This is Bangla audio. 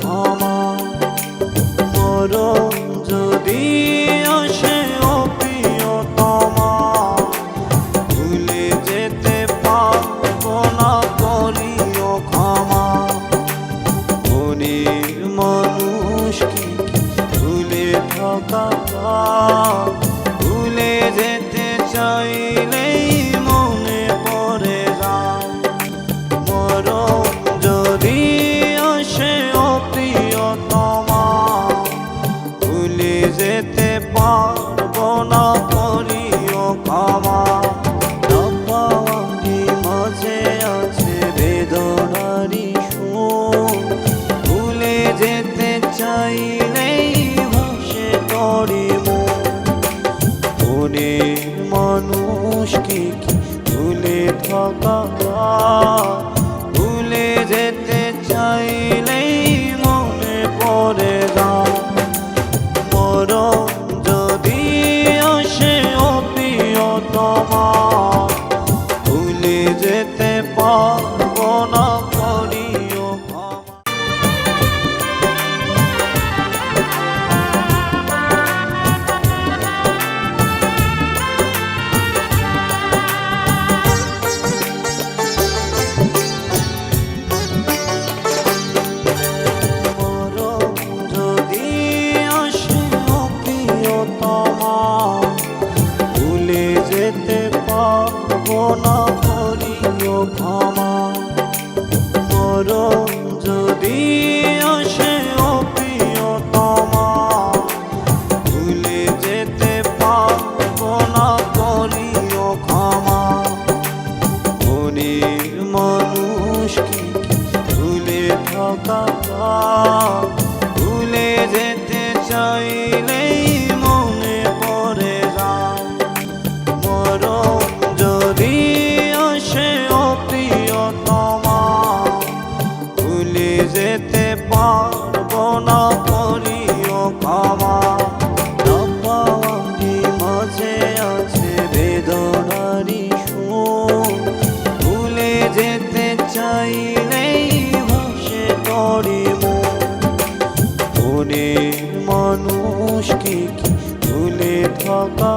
ক্ষমা। মরণ যদি আসে ও প্রিয়তমা, ভুলে যেতে পারব না, করিও ক্ষমা। মনের মানুষ কি ভুলে থাকা 啊。মনের মানুষকে ভুলে থাকা মানুষকে কি ভুলে থাকা